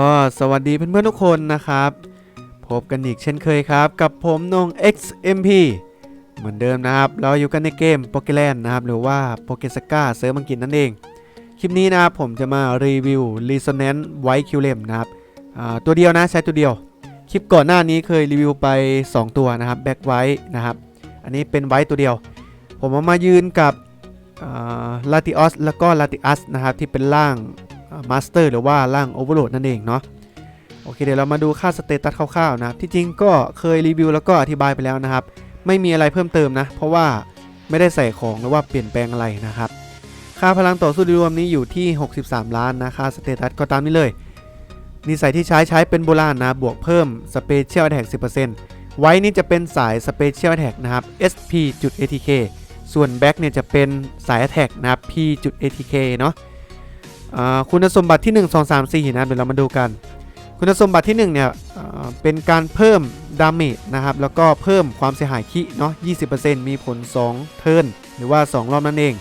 ก็สวัสดีเพื่อนๆทุกคนนะครับ พบกันอีกเช่นเคยครับ กับผมนง XMP เหมือนเดิมนะครับ เราอยู่กันในเกม p o k e l a n d นะครับ หรือว่า p o k e s a g a เซิร์ฟอังกฤษนั่นเอง คลิปนี้นะครับผมจะมารีวิว Resonance White q l e m นะครับตัวเดียวนะใช้ตัวเดียว คลิปก่อนหน้านี้เคยรีวิวไป 2 ตัวนะครับ Back White นะครับ อันนี้เป็นไว้ตัวเดียว ผมเอามายืนกับลาติออสแล้วก็ลาติอัสนะครับที่เป็นร่าง มาสเตอร์หรือว่าร่างโอเวอร์โหลดนั่นเองเนาะโอเคเดี๋ยวเรามาดูค่าสเตตัสคร่าวๆนะครับที่จริงก็เคยรีวิวแล้วก็อธิบายไปแล้วนะครับ ไม่มีอะไรเพิ่มเติมนะ เพราะว่าไม่ได้ใส่ของหรือว่าเปลี่ยนแปลงอะไรนะครับ ค่าพลังต่อสู้รวมนี้อยู่ที่ 63 ล้านนะค่าสเตตัสก็ตามนี้เลยนิสัยที่ใช้ใช้เป็นโบราณนะบวกเพิ่มสเปเชียลแท็ก10%ไว้นี่จะเป็นสายสเปเชียลแท็กนะครับ SP.ATK ส่วนแบ็กเนี่ยจะเป็นสาย Attack นะครับ P.ATK เนาะ คุณสมบัติที่ 1 2 3 4นะเดี๋ยวเรามาดูกัน คุณสมบัติที่ 1 เนี่ยเป็นการเพิ่มดาเมจนะครับ แล้วก็เพิ่มความเสียหายคิเนาะ20%มีผล 2 เทิร์นหรือว่า 2 รอบนั่นเอง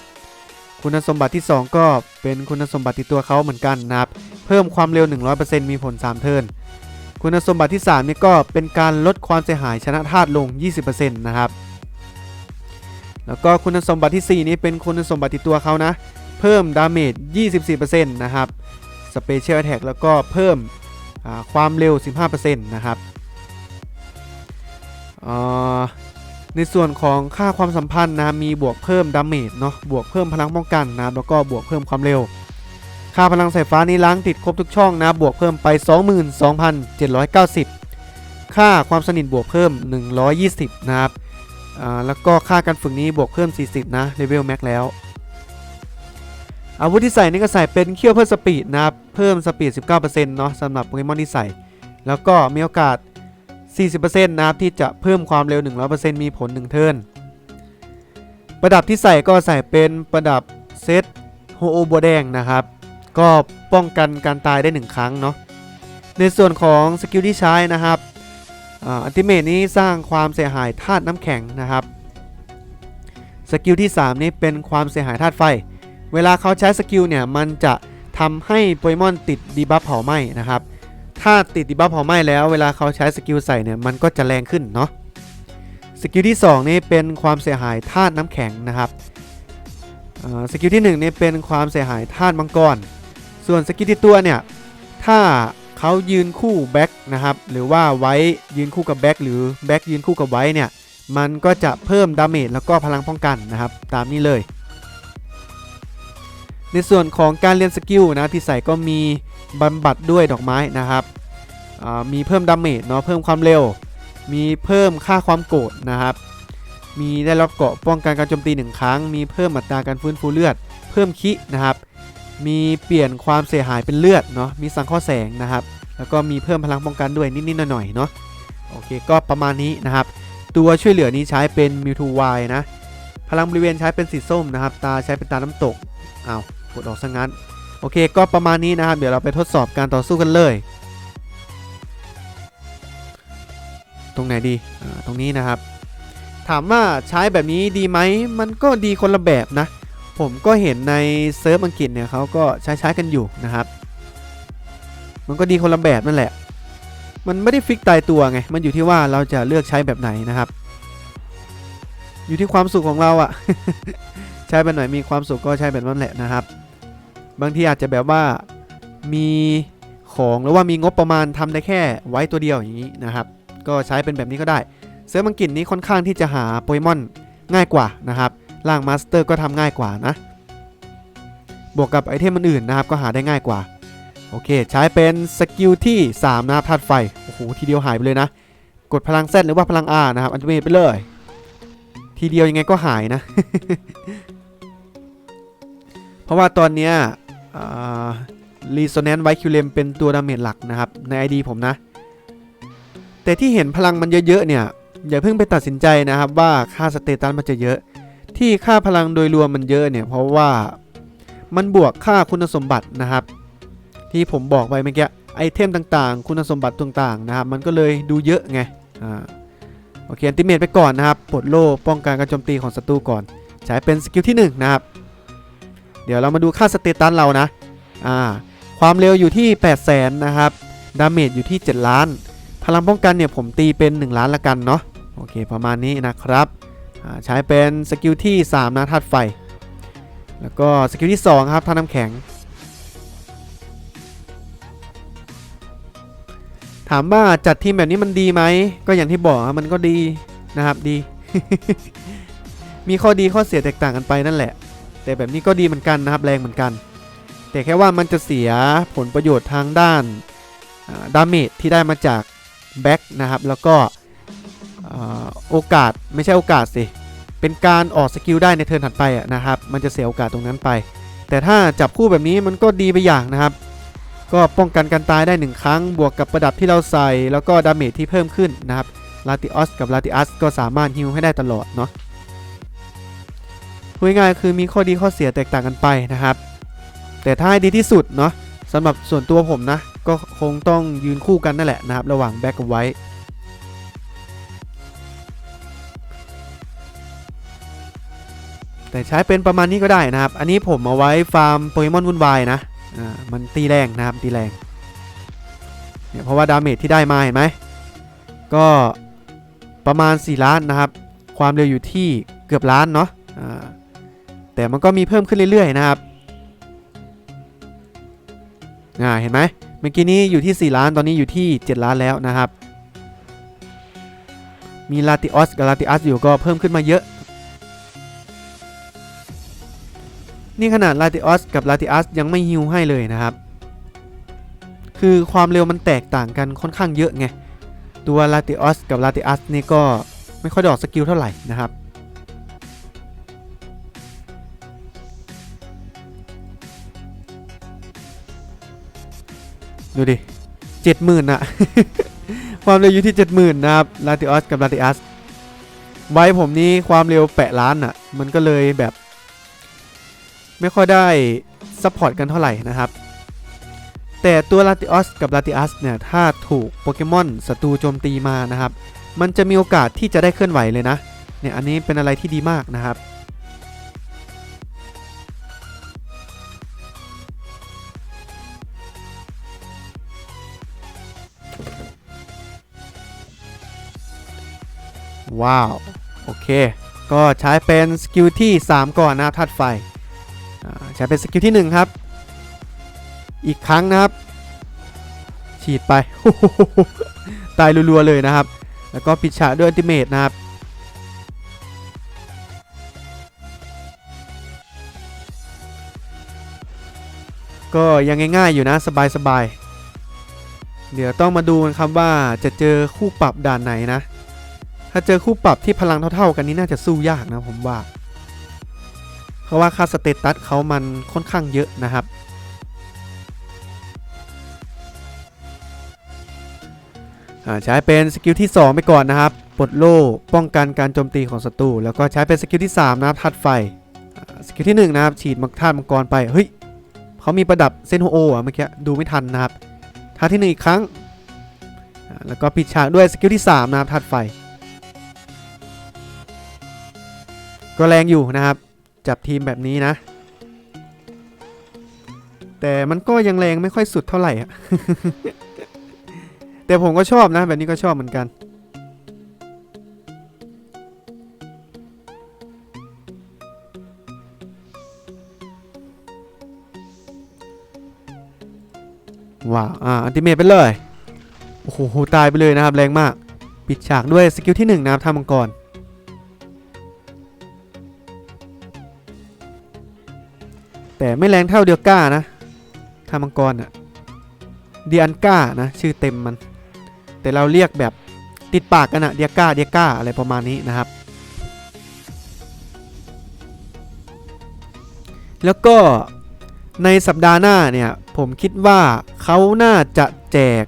คุณสมบัติที่ 2 ก็เป็นคุณสมบัติที่ตัวเขาเหมือนกันนะครับ เพิ่มความเร็ว 100%มีผล 3 เทิร์นคุณสมบัติที่ 3 นี่ก็เป็นการลดความเสียหายชนะธาตุลง 20%นะครับ แล้วก็คุณสมบัติที่ 4 นี้เป็นคุณสมบัติที่ตัวเขานะ เพิ่มดาเมจ 24%นะครับสเปเชียลแท็กแล้วก็เพิ่มความเร็ว 15%นะครับในส่วนของค่าความสัมพันธ์นะมีบวกเพิ่มดาเมจเนาะบวกเพิ่มพลังป้องกันนะครับแล้วก็บวกเพิ่มความเร็ว ค่าพลังสายฟ้านี้ล้างติดครบทุกช่องนะบวกเพิ่มไป 22,790 ค่าความสนิทบวกเพิ่ม 120 นะครับแล้วก็ค่าการฝึกนี้บวกเพิ่ม 40 นะเลเวลแม็กแล้ว อาวุธที่ใส่นี่ก็ใส่เป็นเขี้ยวเพิ่มสปีดนะครับ เพิ่มสปีด 19%เนาะสำหรับโปเกมอนที่ใส่ แล้วก็มีโอกาส 40%นะครับที่จะเพิ่มความเร็ว 100%มีผล 1 เทิร์น ประดับที่ใส่ก็ใส่เป็นประดับเซตโฮโอบัวแดงนะครับ ก็ป้องกันการตายได้ 1 ครั้งเนาะ ในส่วนของสกิลที่ใช้นะครับอัลติเมทนี้สร้างความเสียหายธาตุน้ำแข็งนะครับ สกิลที่ 3 นี้เป็นความเสียหายธาตุไฟ เวลาเขาใช้สกิลเนี่ยมันจะทำให้โปเกมอนติดดีบัฟเผาไหม้นะครับ ถ้าติดดีบัฟเผาไหม้แล้วเวลาเขาใช้สกิลใส่เนี่ยมันก็จะแรงขึ้นเนาะ สกิลที่ 2 นี่เป็นความเสียหายธาตุน้ำแข็งนะครับสกิลที่1นี่เป็นความเสียหายธาตุมังกร ส่วนสกิลที่ตัวเนี่ยถ้าเขายืนคู่แบ็กนะครับหรือว่าไว้ยืนคู่กับแบ็กหรือแบ็กยืนคู่กับไว้เนี่ยมันก็จะเพิ่มดาเมจแล้วก็พลังป้องกันนะครับตามนี้เลย ในส่วนของการเรียนสกิลนะที่ใส่ก็มีบำบัดด้วยดอกไม้นะครับมีเพิ่มดาเมจเนาะเพิ่มความเร็ว มีเพิ่มค่าความโกรธนะครับ มีได้รับเกราะป้องกันการโจมตีหนึ่งครั้ง มีเพิ่มอัตราการฟื้นฟูเลือด เพิ่มคินะครับ มีเปลี่ยนความเสียหายเป็นเลือดเนาะมีสังเคราะห์แสงนะครับ แล้วก็มีเพิ่มพลังป้องกันด้วยนิดๆหน่อยๆเนาะโอเคก็ประมาณนี้นะครับ ตัวช่วยเหลือนี้ใช้เป็นมิวทูวนะพลังบริเวณใช้เป็นสีส้มนะครับ ตาใช้เป็นตาน้ำตกเอ้า กดออกซะงั้น โอเค ก็ประมาณนี้นะครับ เดี๋ยวเราไปทดสอบการต่อสู้กันเลย ตรงไหนดี ตรงนี้นะครับ ถามว่าใช้แบบนี้ดีไหม มันก็ดีคนละแบบนะ ผมก็เห็นในเซิร์ฟอังกฤษเนี่ยเขาก็ใช้ใช้กันอยู่นะครับ มันก็ดีคนละแบบนั่นแหละ มันไม่ได้ฟิกตายตัวไง มันอยู่ที่ว่าเราจะเลือกใช้แบบไหนนะครับ อยู่ที่ความสุขของเราอะใช้แบบไหนมีความสุขก็ใช้แบบนั้นแหละนะครับ บางทีอาจจะแบบว่ามีของหรือว่ามีงบประมาณทำได้แค่ไว้ตัวเดียวอย่างนี้นะครับ ก็ใช้เป็นแบบนี้ก็ได้ เซิร์ฟอังกฤษนี้ค่อนข้างที่จะหาโปเกมอนง่ายกว่านะครับร่างมาสเตอร์ก็ทำง่ายกว่านะ บวกกับไอเทมอื่นๆนะครับก็หาได้ง่ายกว่า โอเค ใช้เป็นสกิลที่ 3 นะครับธาตุไฟ โอ้โห ทีเดียวหายไปเลยนะ กดพลัง Z หรือว่าพลัง R นะครับ อันติเมทไปเลย ทีเดียวยังไงก็หายนะ เพราะว่าตอนเนี้ย รีโซแนนซ์ไวคิวเลมเป็นตัวดาเมจหลักนะครับ ใน ID ผมนะ แต่ที่เห็นพลังมันเยอะๆเนี่ย อย่าเพิ่งไปตัดสินใจนะครับว่าค่าสเตตัสมันจะเยอะ ที่ค่าพลังโดยรวมมันเยอะเนี่ย เพราะว่ามันบวกค่าคุณสมบัตินะครับ ที่ผมบอกไปเมื่อกี้ไอเทมต่างๆ คุณสมบัติต่างๆนะครับ มันก็เลยดูเยอะไงอ่าโอเคอันติเมตไปก่อนนะครับปลดโล่ป้องกันการโจมตีของศัตรูก่อน ใช้เป็นสกิลที่1นะครับ เดี๋ยวเรามาดูค่าสเตตัสเรานะอ่าความเร็วอยู่ที่ 8 0 0แสนนะครับดาเมจอยู่ที่ 7 ล้าน พลังป้องกันเนี่ยผมตีเป็น 1 ล้านละกันเนาะโอเคประมาณนี้นะครับใช้เป็นสกิลที่ 3 นะธาตุไฟ แล้วก็สกิลที่ 2 ครับธาตุน้ำแข็ง ถามว่าจัดทีมแบบนี้มันดีไหม ก็อย่างที่บอกมันก็ดีนะครับดี มีข้อดีข้อเสียแตกต่างกันไปนั่นแหละ แต่แบบนี้ก็ดีเหมือนกันนะครับแรงเหมือนกัน แต่แค่ว่ามันจะเสียผลประโยชน์ทางด้านดาเมจที่ได้มาจากแบ็กนะครับแล้วก็โอกาสไม่ใช่โอกาสสิ เป็นการออกสกิลได้ในเทิร์นถัดไปนะครับ มันจะเสียโอกาสตรงนั้นไป แต่ถ้าจับคู่แบบนี้มันก็ดีไปอย่างนะครับ ก็ป้องกันการตายได้หนึ่งครั้ง บวกกับประดับที่เราใส่ แล้วก็ดาเมจที่เพิ่มขึ้นนะครับลาติออสกับลาติอัสก็สามารถฮิวให้ได้ตลอดเนาะ พูดง่ายคือมีข้อดีข้อเสียแตกต่างกันไปนะครับ แต่ถ้าให้ดีที่สุดเนาะสำหรับส่วนตัวผมนะ ก็คงต้องยืนคู่กันนั่นแหละนะครับ ระหว่างแบ็กกับไวท์แต่ใช้เป็นประมาณนี้ก็ได้นะครับ อันนี้ผมเอาไว้ฟาร์มโปเกมอนวุ่นวายนะอ่ามันตีแรงนะครับตีแรงเนี่ยเพราะว่าดาเมจที่ได้มาเห็นไหมก็ประมาณ 4 ล้านนะครับ ความเร็วอยู่ที่เกือบล้านเนาะอ่า แต่มันก็มีเพิ่มขึ้นเรื่อยๆนะครับอ่าเห็นไหมเมื่อกี้นี้อยู่ที่ 4 ล้านตอนนี้อยู่ที่ 7 ล้านแล้วนะครับ มีลาติออสกับลาติอัสอยู่ก็เพิ่มขึ้นมาเยอะ นี่ขนาดลาติออสกับลาติอัสยังไม่ฮิวให้เลยนะครับ คือความเร็วมันแตกต่างกันค่อนข้างเยอะไง ตัวลาติออสกับลาติอัสนี่ก็ไม่ค่อยดออกสกิลเท่าไหร่นะครับ ดูดิเจ็ดหมื่นอะความเร็วอยู่ที่เจ็ดหมื่นนะครับลาติออสกับลาติอัสไว้ผมนี้ความเร็วแปะล้านอะมันก็เลยแบบ ไม่ค่อยได้ซัพพอร์ตกันเท่าไหร่นะครับแต่ตัวลาติออสกับลาติอัสเนี่ยถ้าถูกโปเกมอนศัตรูโจมตีมานะครับ มันจะมีโอกาสที่จะได้เคลื่อนไหวเลยนะเนี่ยอันนี้เป็นอะไรที่ดีมากนะครับ ว้าว โอเค ก็ใช้เป็นสกิลที่ 3 ก่อนนะธาตุไฟใช้เป็นสกิลที่ 1 ครับ อีกครั้งนะครับ ฉีดไป ตายรัวๆเลยนะครับ แล้วก็ปิดฉากด้วยอัลติเมทนะครับก็ยังง่ายๆอยู่นะสบายๆ เดี๋ยวต้องมาดูกันครับว่าจะเจอคู่ปรับด่านไหนนะ ถ้าเจอคู่ปรับที่พลังเท่า ๆ กันนี้น่าจะสู้ยากนะผมว่า เพราะว่าค่าสเตตัสเขามันค่อนข้างเยอะนะครับ ใช้เป็นสกิลที่ 2 ไปก่อนนะครับ ปลดโล่ป้องกันการโจมตีของศัตรู แล้วก็ใช้เป็นสกิลที่ 3 นะครับธาตุไฟ สกิลที่ 1 นะครับ ฉีดมังธาตุมังกรไป เฮ้ยเขามีประดับเซนโฮโออะเมื่อกี้ดูไม่ทันนะครับท่าที่ 1 อีกครั้ง แล้วก็ปิดฉากด้วยสกิลที่ 3 นะครับธาตุไฟ ก็แรงอยู่นะครับ จับทีมแบบนี้นะ แต่มันก็ยังแรงไม่ค่อยสุดเท่าไหร่อะแต่ผมก็ชอบนะ แบบนี้ก็ชอบเหมือนกัน ว้าวอ่าอันติเมตไปเลย โอ้โห ตายไปเลยนะครับ แรงมาก ปิดฉากด้วยสกิลที่ 1 นะครับทำมังกร แต่ไม่แรงเท่าเดียวก้านะทำมังกรอะเดียนก้านะ ชื่อเต็มมัน แต่เราเรียกแบบติดปากกันอะเดียก้าเดียก้าอะไรประมาณนี้นะครับ แล้วก็ในสัปดาห์หน้าเนี่ย ผมคิดว่าเขาน่าจะแจก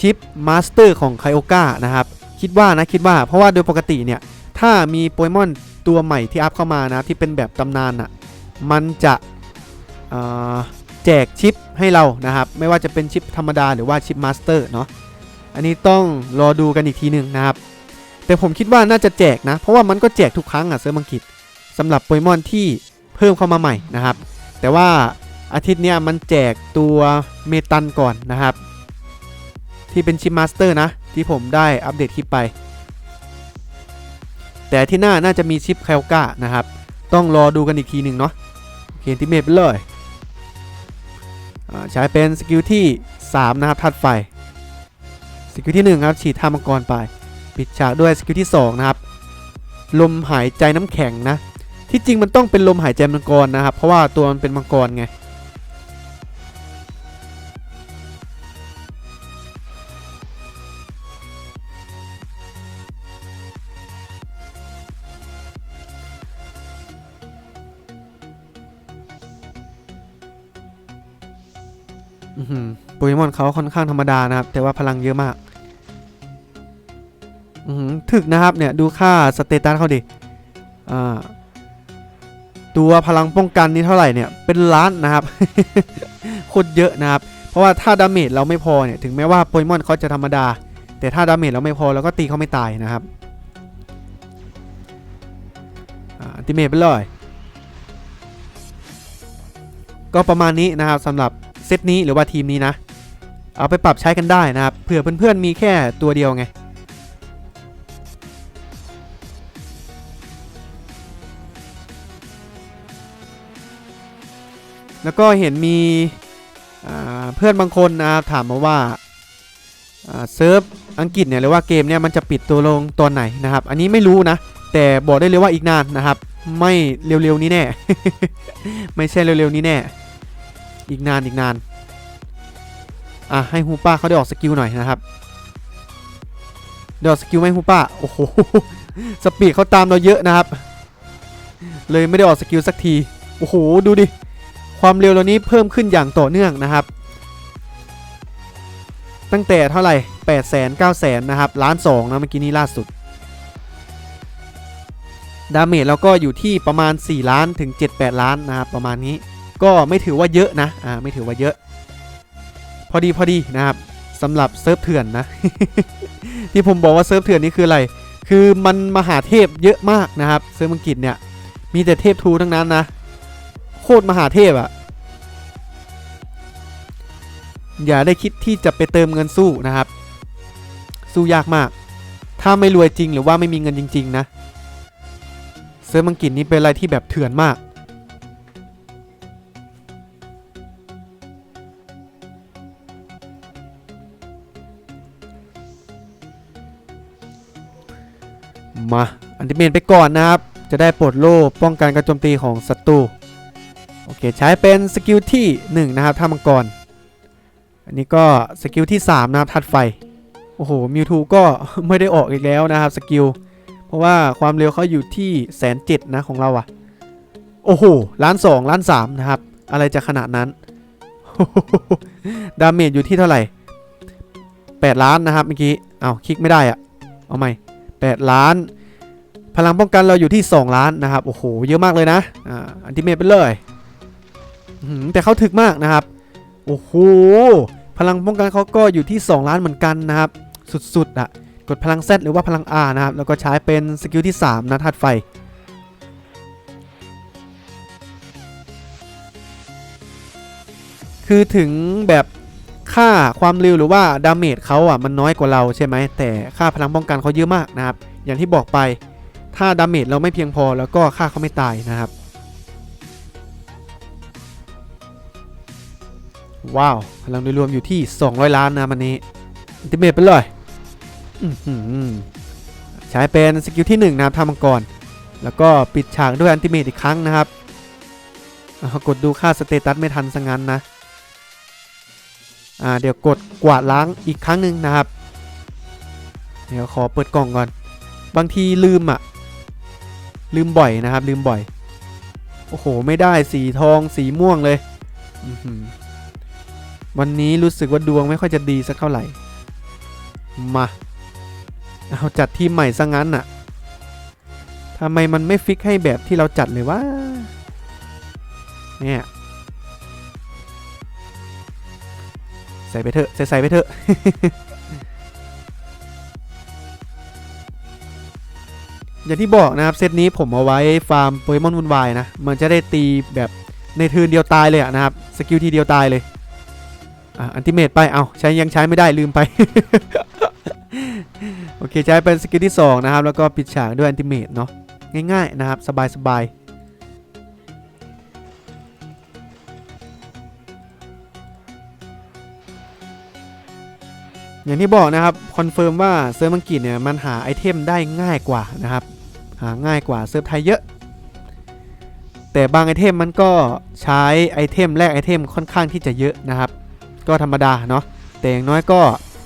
ชิปมาสเตอร์ของไคโอก้านะครับ คิดว่านะคิดว่าเพราะว่าโดยปกติเนี่ย ถ้ามีโปเกมอนตัวใหม่ที่อัพเข้ามานะที่เป็นแบบตำนานอะมันจะ แจกชิปให้เรานะครับ ไม่ว่าจะเป็นชิปธรรมดาหรือว่าชิปมาสเตอร์เนาะอันนี้ต้องรอดูกันอีกทีหนึ่งนะครับ แต่ผมคิดว่าน่าจะแจกนะ เพราะว่ามันก็แจกทุกครั้งอะเซิร์ฟมังกิดสำหรับโปเกมอนที่เพิ่มเข้ามาใหม่นะครับ แต่ว่าอาทิตย์นี้มันแจกตัวเมตันก่อนนะครับ ที่เป็นชิปมาสเตอร์นะ ที่ผมได้อัปเดตคลิปไป แต่ที่หน้าน่าจะมีชิปแคลกานะครับ ต้องรอดูกันอีกทีหนึ่งเนาะโอเคที่เมทไปเลย ใช้เป็นสกิลที่ 3 นะครับทัดไฟสกิลที่1ครับฉีดท่ามังกรไป ปิดฉากด้วยสกิลที่ 2 นะครับ ลมหายใจน้ำแข็งนะ ที่จริงมันต้องเป็นลมหายใจมังกรนะครับ เพราะว่าตัวมันเป็นมังกรไง โปเกมอนเขาค่อนข้างธรรมดานะครับ แต่ว่าพลังเยอะมากถึกนะครับเนี่ยดูค่าสเตตัสเขาดิตัวพลังป้องกันนี่เท่าไหร่เนี่ยเป็นล้านนะครับโคตรเยอะนะครับ เพราะว่าถ้าดาเมจเราไม่พอเนี่ยถึงแม้ว่าโปเกมอนเขาจะธรรมดา แต่ถ้าดาเมจเราไม่พอเราก็ตีเขาไม่ตายนะครับอันติเมทไปเลย ก็ประมาณนี้นะครับสำหรับ เซตนี้หรือว่าทีมนี้นะ เอาไปปรับใช้กันได้นะครับเผื่อเพื่อนๆมีแค่ตัวเดียวไงแล้วก็เห็นมีเพื่อนบางคนนะครับถามมาว่าอ่าเซิร์ฟอังกฤษเนี่ยหรือว่าเกมเนี่ยมันจะปิดตัวลงตอนไหนนะครับ อันนี้ไม่รู้นะ แต่บอกได้เลยว่าอีกนานนะครับ ไม่เร็วๆนี้แน่ ไม่ใช่เร็วๆนี้แน่ อีกนานอีกนาน อะให้ฮูป้าเขาได้ออกสกิลหน่อยนะครับได้ออกสกิลไหมฮูป้าโอ้โหสปีดเขาตามเราเยอะนะครับ เลยไม่ได้ออกสกิลสักทีโอ้โหดูดิความเร็วเรานี้เพิ่มขึ้นอย่างต่อเนื่องนะครับ ตั้งแต่เท่าไหร่8 0 0 0 0 9 0 0 0นะครับล้านสองนะเมื่อกี้นี้ล่าสุดดาเมจเราก็อยู่ที่ประมาณ 4 ล้านถึง 7-8 ล้านนะครับประมาณนี้ ก็ไม่ถือว่าเยอะนะอ่าไม่ถือว่าเยอะ พอดีพอดีนะครับสำหรับเซิร์ฟเถื่อนนะ ที่ผมบอกว่าเซิร์ฟเถื่อนนี่คืออะไร คือมันมหาเทพเยอะมากนะครับเซิร์ฟอังกฤษเนี่ยมีแต่เทพทูทั้งนั้นนะ โคตรมหาเทพอะอย่าได้คิดที่จะไปเติมเงินสู้นะครับ สู้ยากมาก ถ้าไม่รวยจริงหรือว่าไม่มีเงินจริง ๆ นะ เซิร์ฟอังกฤษนี่เป็นอะไรที่แบบเถื่อนมาก มาอันติเมนไปก่อนนะครับ จะได้ปลดโล่ป้องกันการโจมตีของศัตรูโอเคใช้เป็นสกิลที่ 1 นะครับท่ามังกร อันนี้ก็สกิลที่ 3 นะครับทัดไฟ โอ้โหมิวทูก็ไม่ได้ออกอีกแล้วนะครับสกิลเพราะว่าความเร็วเขาอยู่ที่แสนเจ็ดนะของเราอะโอ้โหล้านสองล้านสามนะครับ อะไรจะขนาดนั้นดาเมจอยู่ที่เท่าไหร่ 8 ล้านนะครับเมื่อกี้เอาคลิกไม่ได้อะเอาใหม่ 8 ล้าน พลังป้องกันเราอยู่ที่ 2 ล้านนะครับ โอ้โห เยอะมากเลยนะ อ่า อันติเมตไปเลย แต่เขาถึกมากนะครับ โอ้โห พลังป้องกันเขาก็อยู่ที่ 2 ล้านเหมือนกันนะครับ สุดๆอะ กดพลัง Z หรือว่าพลัง R นะครับ แล้วก็ใช้เป็นสกิลที่ 3 นะธาตุไฟ คือถึงแบบค่าความเร็วหรือว่าดาเมจเขาอะมันน้อยกว่าเราใช่ไหม แต่ค่าพลังป้องกันเขาเยอะมากนะครับ อย่างที่บอกไป ถ้าดาเมจเราไม่เพียงพอแล้วก็ค่าเขาไม่ตายนะครับ ว้าว พลังโดยรวมอยู่ที่ 200 ล้านนะมันนี้อันติเมตไปเลยอื้อหือใช้เป็นสกิลที่1นะครับทำมังกร แล้วก็ปิดฉากด้วยอันติเมตอีกครั้งนะครับกดดูค่าสเตตัสไม่ทันซะงั้นนะอ่าเดี๋ยวกดกวาดล้างอีกครั้งหนึ่งนะครับ เดี๋ยวขอเปิดกล่องก่อน บางทีลืมอะ ลืมบ่อยนะครับ ลืมบ่อย โอ้โห ไม่ได้สีทองสีม่วงเลย วันนี้รู้สึกว่าดวงไม่ค่อยจะดีสักเท่าไหร่ มา เอาจัดทีมใหม่ซะงั้นน่ะทำไมมันไม่ฟิกให้แบบที่เราจัดเลยวะ เนี่ย ใส่ไปเถอะ ใส่ใส่ไปเถอะ อย่างที่บอกนะครับเซตนี้ผมเอาไว้ฟาร์มโปเกมอนวุ่นวายนะ มันจะได้ตีแบบในทืนเดียวตายเลยนะครับสกิลทีเดียวตายเลยอะอันติเมตไปเอาใช้ยังใช้ไม่ได้ลืมไป โอเคใช้เป็นสกิลที่ 2 นะครับ แล้วก็ปิดฉากด้วยอันติเมตเนาะง่ายๆนะครับ สบายๆอย่างที่บอกนะครับคอนเฟิร์มว่าเซิร์ฟอังกฤษเนี่ยมันหาไอเทมได้ง่ายกว่านะครับ หาง่ายกว่าเซิร์ฟไทยเยอะ แต่บางไอเทมมันก็ใช้ไอเทมแลกไอเทมค่อนข้างที่จะเยอะนะครับ ก็ธรรมดาเนาะแต่อย่างน้อยก็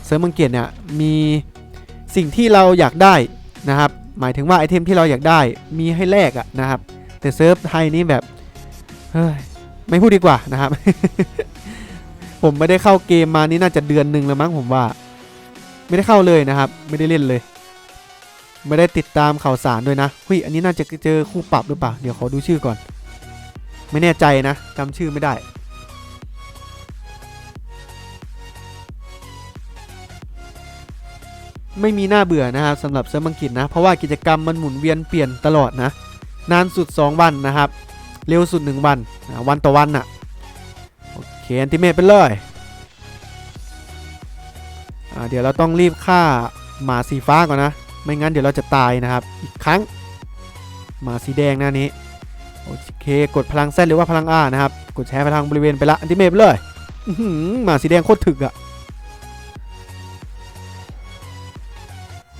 เซิร์ฟอังเกฤษเนี่ยมีสิ่งที่เราอยากได้นะครับ หมายถึงว่าไอเทมที่เราอยากได้มีให้แลกอะนะครับ แต่เซิร์ฟไทยนี่แบบเฮ้ยไม่พูดดีกว่านะครับ ผมไม่ได้เข้าเกมมานี่น่าจะเดือนหนึ่งแล้วมั้งผมว่า ไม่ได้เข้าเลยนะครับ ไม่ได้เล่นเลย ไม่ได้ติดตามข่าวสารด้วยนะเฮ้ยอันนี้น่าจะเจอคู่ปรับหรือเปล่า เดี๋ยวขอดูชื่อก่อน ไม่แน่ใจนะจำชื่อไม่ได้ ไม่มีหน้าเบื่อนะครับสำหรับเซิร์ฟอังกฤษนะ เพราะว่ากิจกรรมมันหมุนเวียนเปลี่ยนตลอดนะ นานสุด 2 วันนะครับ เร็วสุด 1 วันนะวันต่อวันน่ะโอเคแอนติเมตไปเลยอ่าเดี๋ยวเราต้องรีบฆ่าหมาสีฟ้าก่อนนะ ไม่งั้นเดี๋ยวเราจะตายนะครับ อีกครั้งหมาสีแดงหน้านี้ โอเค กดพลังเส้นหรือว่าพลังอานะครับ กดใช้พลังบริเวณไปละอันติเมตไปเลยหมาสีแดงโคตรถึกอะ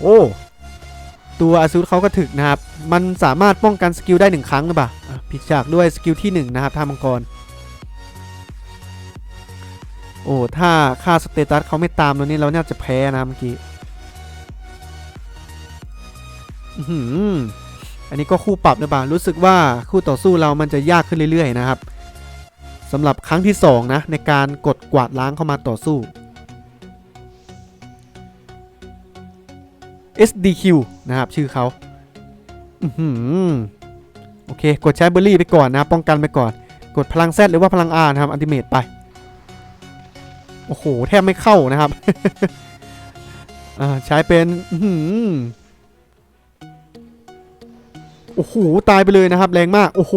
โอ้ตัวอาซูเขาก็ถึกนะครับ มันสามารถป้องกันสกิลได้หนึ่งครั้งหรือเปล่าอะผิดฉากด้วยสกิลที่หนึ่งนะครับท่ามังกร โอ้ ถ้าค่าสเตตัสเขาไม่ตามเรานี่เราน่าจะแพ้นะเมื่อกี้ อันนี้ก็คู่ปรับหรือเปล่ารู้สึกว่าคู่ต่อสู้เรามันจะยากขึ้นเรื่อย ๆ นะครับสำหรับครั้งที่สองนะ ในการกดกวาดล้างเข้ามาต่อสู้ SDQ นะครับ ชื่อเขาอือหือโอเค กดใช้เบอร์รี่ไปก่อนนะ ป้องกันไปก่อน กดพลัง Z หรือว่าพลัง R นะครับ อันติเมตไป โอ้โห แทบไม่เข้านะครับใช้เป็น อื โอ้โหตายไปเลยนะครับ แรงมากโอ้โห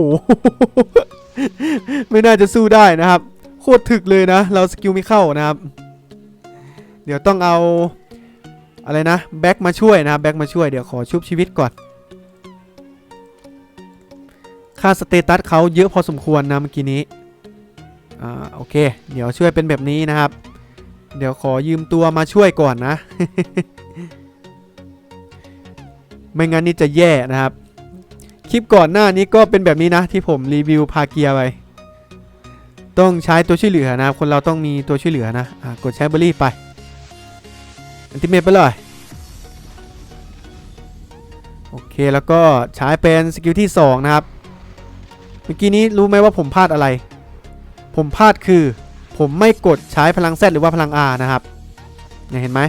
ไม่น่าจะสู้ได้นะครับ โคตรถึกเลยนะ เราสกิลไม่เข้านะครับ เดี๋ยวต้องเอาอะไรนะแบ็กมาช่วยนะแบ็กมาช่วยเดี๋ยวขอชุบชีวิตก่อนค่าสเตตัสเขาเยอะพอสมควรนะเมื่อกี้นี้อ่าโอเค เดี๋ยวช่วยเป็นแบบนี้นะครับ เดี๋ยวขอยืมตัวมาช่วยก่อนนะ ไม่งั้นนี่จะแย่นะครับ คลิปก่อนหน้านี้ก็เป็นแบบนี้นะที่ผมรีวิวพาเกียร์ไป ต้องใช้ตัวช่วยเหลือนะครับ คนเราต้องมีตัวช่วยเหลือนะอกดใช้เบอร์รี่ไป อันติเมตไปเลย โอเคแล้วก็ใช้เป็นสกิลที่ 2 นะครับ เมื่อกี้นี้รู้ไหมว่าผมพลาดอะไร ผมพลาดคือ ผมไม่กดใช้พลัง Z หรือว่าพลัง R นะครับเนี่ยเห็นไหม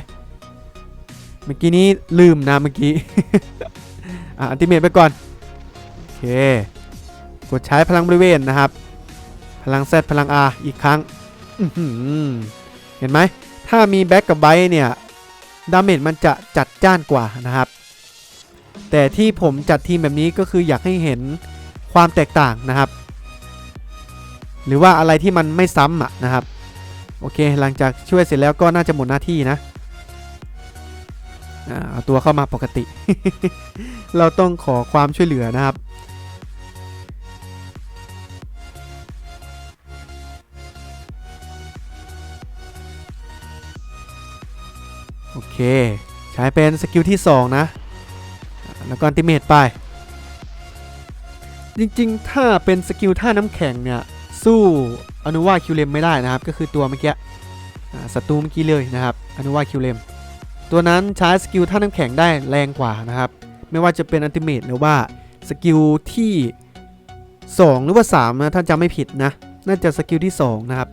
เมื่อกี้นี้ลืมนะเมื่อกี้ อะอันติเมตไปก่อน เค กดใช้พลังบริเวณนะครับ พลัง Z พลัง R อีกครั้งเห็นไหม ถ้ามีแบ็กกับไบเนี่ย ดาเมจมันจะจัดจ้านกว่านะครับ แต่ที่ผมจัดทีมแบบนี้ก็คืออยากให้เห็นความแตกต่างนะครับ หรือว่าอะไรที่มันไม่ซ้ำอะนะครับ โอเค หลังจากช่วยเสร็จแล้วก็น่าจะหมดหน้าที่นะ เอาตัวเข้ามาปกติ เราต้องขอความช่วยเหลือนะครับ โอเค ใช้เป็นสกิลที่ 2 นะ แล้วก็อันติเมตไป จริงๆ ถ้าเป็นสกิลท่าน้ำแข็งเนี่ย สู้อนุวาคิวเลมไม่ได้นะครับ ก็คือตัวเมื่อกี้ศัตรูเมื่อกี้เลยนะครับ อนุวาคิวเลม ตัวนั้นใช้สกิลท่าน้ำแข็งได้แรงกว่านะครับ ไม่ว่าจะเป็นอันติเมตหรือว่าสกิลที่ 2 หรือว่า3นะถ้าจำไม่ผิดนะ น่าจะสกิลที่ 2 นะครับ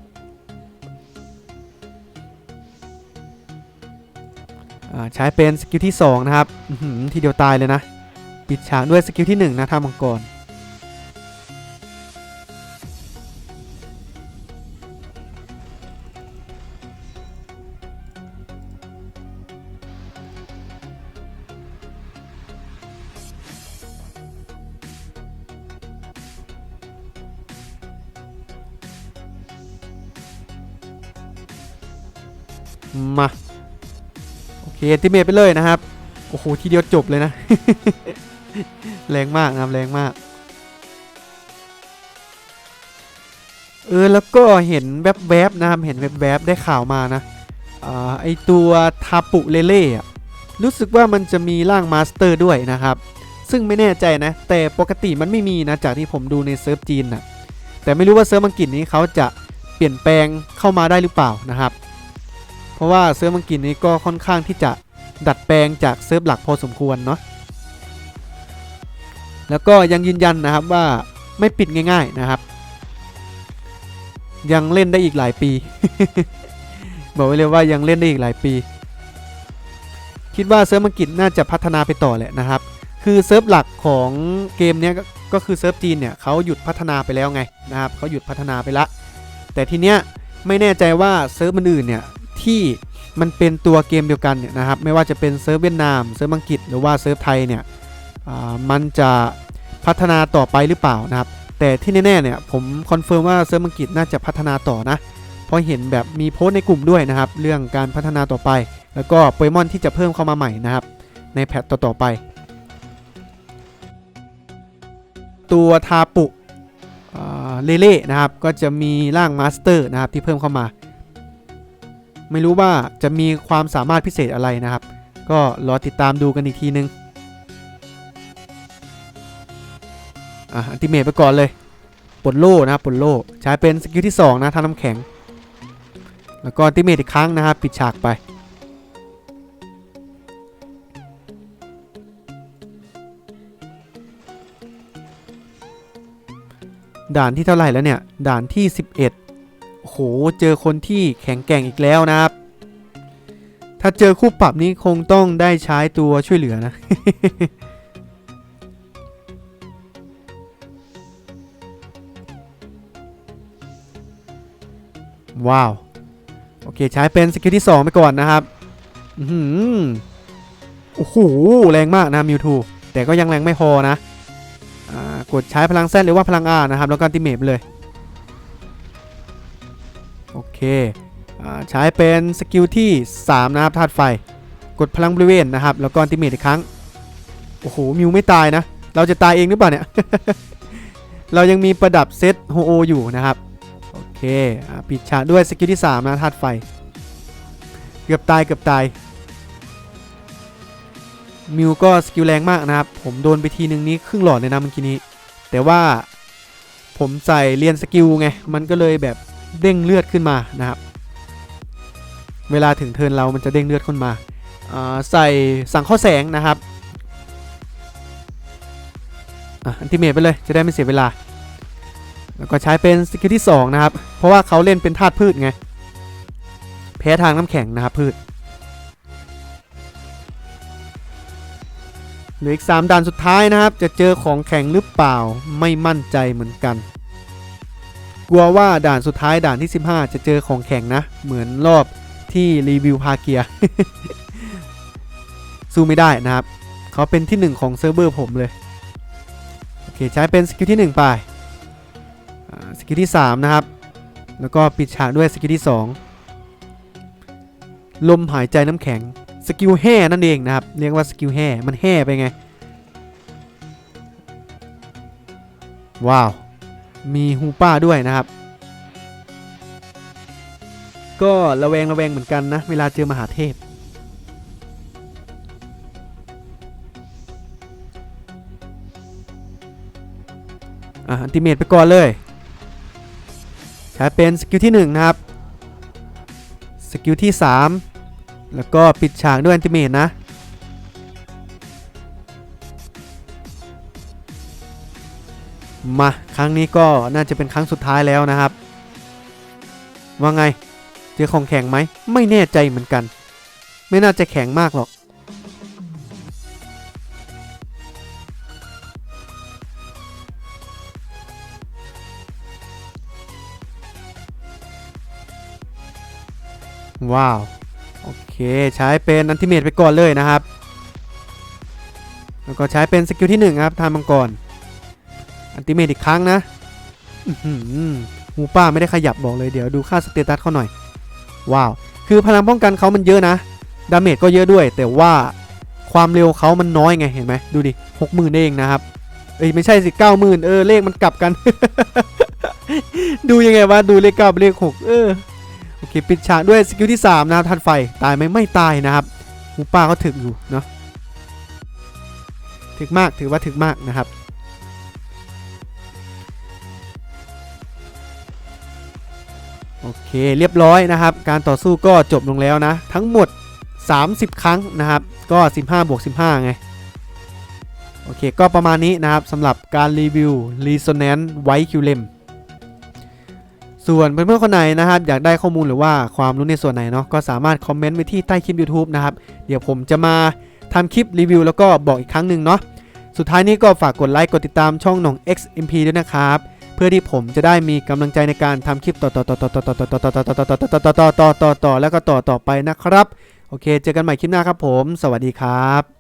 ใช้เป็นสกิลที่ 2 นะครับทีเดียวตายเลยนะ ปิดฉากด้วยสกิลที่ 1 นะท่ามังกร มาโอเคติเมตไปเลยนะครับ โอ้โห ทีเดียวจบเลยนะ แรงมากนะครับแรงมาก เออ แล้วก็เห็นแวบๆนะครับ เห็นแวบๆได้ข่าวมานะอาไอตัวทาปุเลเล่อะรู้สึกว่ามันจะมีร่างมาสเตอร์ด้วยนะครับ ซึ่งไม่แน่ใจนะ แต่ปกติมันไม่มีนะ จากที่ผมดูในเซิร์ฟจีนนะแต่ไม่รู้ว่าเซิร์ฟอังกฤษนี้เขาจะเปลี่ยนแปลงเข้ามาได้หรือเปล่านะครับ เพราะว่าเซิร์ฟอังกฤษนี้ก็ค่อนข้างที่จะดัดแปลงจากเซิร์ฟหลักพอสมควรเนาะแล้วก็ยังยืนยันนะครับว่าไม่ปิดง่ายๆนะครับ ยังเล่นได้อีกหลายปี บอกไว้เลยว่ายังเล่นได้อีกหลายปี คิดว่าเซิร์ฟอังกฤษน่าจะพัฒนาไปต่อแหละนะครับ คือเซิร์ฟหลักของเกมเนี้ยก็คือเซิร์ฟจีนเนี่ยเขาหยุดพัฒนาไปแล้วไงนะครับเขาหยุดพัฒนาไปละ แต่ทีเนี้ยไม่แน่ใจว่าเซิร์ฟอื่นๆเนี่ย ที่มันเป็นตัวเกมเดียวกันเนี่ยนะครับไม่ว่าจะเป็นเซิร์ฟเวียดนามเซิร์ฟอังกฤษหรือว่าเซิร์ฟไทยเนี่ยมันจะพัฒนาต่อไปหรือเปล่านะครับแต่ที่แน่ๆเนี่ยผมคอนเฟิร์มว่าเซิร์ฟอังกฤษน่าจะพัฒนาต่อนะเพราะเห็นแบบมีโพสต์ในกลุ่มด้วยนะครับ เรื่องการพัฒนาต่อไป แล้วก็โปเกมอนที่จะเพิ่มเข้ามาใหม่นะครับ ในแพทต่อๆไป ตัวทาปุเลเล่นะครับก็จะมีร่างมาสเตอร์นะครับที่เพิ่มเข้ามา ไม่รู้ว่าจะมีความสามารถพิเศษอะไรนะครับ ก็รอติดตามดูกันอีกทีนึงอะอันติเมตไปก่อนเลยปลดโล่นะครับปลดโล่ใช้เป็นสกิลที่ 2 นะท่าน้ำแข็ง แล้วก็อันติเมตอีกครั้งนะครับ ปิดฉากไปด่านที่เท่าไหร่แล้วเนี่ย ด่านที่ 11 โหเจอคนที่แข็งแกร่งอีกแล้วนะครับ ถ้าเจอคู่ปรับนี้คงต้องได้ใช้ตัวช่วยเหลือนะ ว้าว โอเคใช้เป็นสกิลที่ 2 ไปก่อนนะครับอือหือโอ้โหแรงมากนะมิวทูแต่ก็ยังแรงไม่พอนะ อ่ากดใช้พลังแซดหรือว่าพลังอานะครับ แล้วก็ติเมทไปเลย เคใช้เป็นสกิลที่ 3 นะครับธาตุไฟ กดพลังบริเวณนะครับ แล้วก็อัลติเมทอีกครั้ง โอ้โห มิวไม่ตายนะ เราจะตายเองหรือเปล่าเนี่ย เรายังมีประดับเซตโฮโออยู่นะครับ โอเคอปิดฉากด้วยสกิลที่ 3 นะธาตุไฟ เกือบตายเกือบตาย มิวก็สกิลแรงมากนะครับ ผมโดนไปทีนึงนี้ครึ่งหลอดเลยนะเมื่อกี้นี้ แต่ว่าผมใส่เรียนสกิลไง มันก็เลยแบบ เด้งเลือดขึ้นมานะครับ เวลาถึงเทินเรามันจะเด้งเลือดขึ้นมาาใส่สั่งข้อแสงนะครับอันติเมทไปเลยจะได้ไม่เสียเวลา แล้วก็ใช้เป็นสกิลที่ 2 นะครับ เพราะว่าเขาเล่นเป็นธาตุพืชไง แพ้ทางน้ำแข็งนะครับพืชเหลืออีก 3ด่านสุดท้ายนะครับ จะเจอของแข็งหรือเปล่าไม่มั่นใจเหมือนกัน กลัวว่าด่านสุดท้ายด่านที่ 15 จะเจอของแข็งนะ เหมือนรอบที่รีวิวพาเกียร์สู้ไม่ได้นะครับเขาเป็นที่ 1 ของเซิร์ฟเวอร์ผมเลย โอเค ใช้เป็นสกิลที่ 1 ไปสกิลที่ 3 นะครับ แล้วก็ปิดฉากด้วยสกิลที่ 2 ลมหายใจน้ำแข็งสกิลแห่นั่นเองนะครับ เรียกว่าสกิลแห่มันแห่ไปไง ว้าว มีฮูป้าด้วยนะครับ ก็ระแวงระแวงเหมือนกันนะ เวลาเจอมหาเทพ อะอันติเมตไปก่อนเลย ใช้เป็นสกิลที่ 1 นะครับ สกิลที่ 3 แล้วก็ปิดฉากด้วยอันติเมตนะ มาครั้งนี้ก็น่าจะเป็นครั้งสุดท้ายแล้วนะครับ ว่าไง เจอของแข็งไหม ไม่แน่ใจเหมือนกัน ไม่น่าจะแข็งมากหรอก ว้าว โอเคใช้เป็นอันติเมตไปก่อนเลยนะครับ แล้วก็ใช้เป็นสกิลที่1ครับทานมังกร อันติเมตอีกครั้งนะหูป้าไม่ได้ขยับบอกเลยเดี๋ยวดูค่าสเตตัสเขาหน่อย ว้าว คือพลังป้องกันเขามันเยอะนะ ดาเมจก็เยอะด้วย แต่ว่าความเร็วเขามันน้อยไงเห็นไหมดูดิหกหมื่นเองนะครับ เอ้ยไม่ใช่สิเก้าหมื่นเออเลขมันกลับกัน ดูยังไงวะดูเลขเก้าเลขหกเออโอเคปิดฉากด้วยสกิลที่3นะครับทันไฟตายไหมไม่ตายนะครับหมูป่าก็ถึกอยู่เนาะถึกมากถือว่าถึกมากนะครับ โอเคเรียบร้อยนะครับ การต่อสู้ก็จบลงแล้วนะ ทั้งหมด 30 ครั้งนะครับ ก็ 15บวก15 ไง โอเค ก็ประมาณนี้นะครับสำหรับการรีวิว Resonance White q l e m ส่วนเพื่อนๆคนไหนนะครับ อยากได้ข้อมูลหรือว่าความรู้ในส่วนไหนเนาะก็สามารถคอมเมนต์ไว้ที่ใต้คลิป YouTube นะครับ เดี๋ยวผมจะมาทำคลิปรีวิวแล้วก็บอกอีกครั้งหนึ่งเนาะสุดท้ายนี้ก็ฝากกดไลค์กดติดตามช่องหนอง XMP ด้วยนะครับ เพื่อที่ผมจะได้มีกำลังใจในการทำคลิปต่อต่อต่อต่อต่อต่อต่อต่อต่อต่อต่อต่อต่อต่อต่อต่อต่อแล้วก็ต่อต่อไปนะครับ โอเค เจอกันใหม่คลิปหน้าครับผม สวัสดีครับ